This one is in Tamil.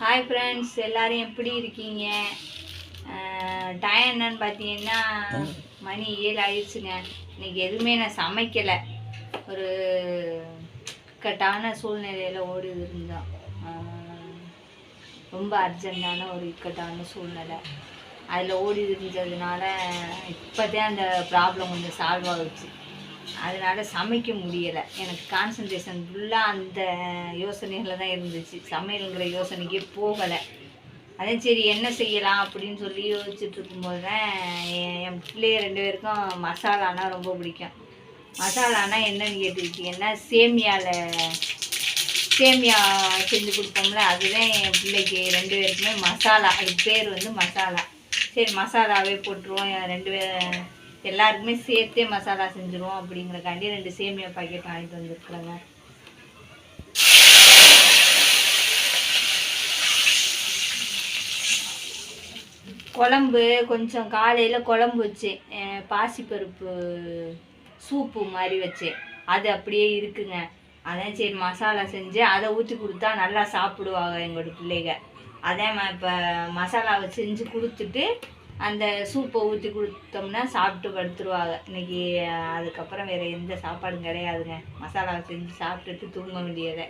ஹாய் ஃப்ரெண்ட்ஸ் எல்லாரும் எப்படி இருக்கீங்க? டைம் என்னன்னு பார்த்தீங்கன்னா மணி ஏழு ஆயிடுச்சுங்க. இன்னைக்கு எதுவுமே நான் சமைக்கலை. ஒரு இக்கட்டான சூழ்நிலையில் ஓடி இருந்தோம். ரொம்ப அர்ஜென்ட்டான ஒரு இக்கட்டான சூழ்நிலை. அதில் ஓடி இருந்ததுனால இப்போதான் அந்த ப்ராப்ளம் கொஞ்சம் சால்வ் ஆகிடுச்சு அதனால் சமைக்க முடியலை. எனக்கு கான்சன்ட்ரேஷன் ஃபுல்லாக அந்த யோசனைகளில் தான் இருந்துச்சு. சமையலுங்கிற யோசனைக்கே போகலை. அதே சரி என்ன செய்யலாம் அப்படின்னு சொல்லி யோசிச்சுட்டு இருக்கும்போது தான் என் பிள்ளைய ரெண்டு பேருக்கும் மசாலானா ரொம்ப பிடிக்கும். மசாலானா என்னன்னு கேட்டுக்கிட்டீங்கன்னா சேமியாவில் சேமியா செஞ்சு கொடுப்போம்ல அதுதான் என் பிள்ளைக்கு ரெண்டு பேருக்குமே மசாலா. அது பேர் வந்து மசாலா. சரி மசாலாவே போட்டுருவோம். ரெண்டு பேர் எல்லாருக்குமே சேர்த்தே மசாலா செஞ்சுருவோம் அப்படிங்கிறக்காண்டி ரெண்டு சேமியா பாக்கெட் வாங்கிட்டு வந்துருக்குறேங்க குழம்பு கொஞ்சம் காலையில் குழம்பு வச்சேன் பாசிப்பருப்பு சூப்பு மாதிரி வச்சேன் அது அப்படியே இருக்குங்க. அதான் சரி மசாலா செஞ்சு அதை ஊற்றி கொடுத்தா நல்லா சாப்பிடுவாங்க எங்களோட பிள்ளைங்க. அதே இப்போ மசாலாவை செஞ்சு கொடுத்துட்டு அந்த சூப்பை ஊற்றி கொடுத்தோம்னா சாப்பிட்டு படுத்துருவாங்க. இன்னைக்கு அதுக்கப்புறம் வேறு எந்த சாப்பாடும் கிடையாதுங்க. மசாலாவை செஞ்சு சாப்பிட்டுட்டு தூங்க வேண்டியதை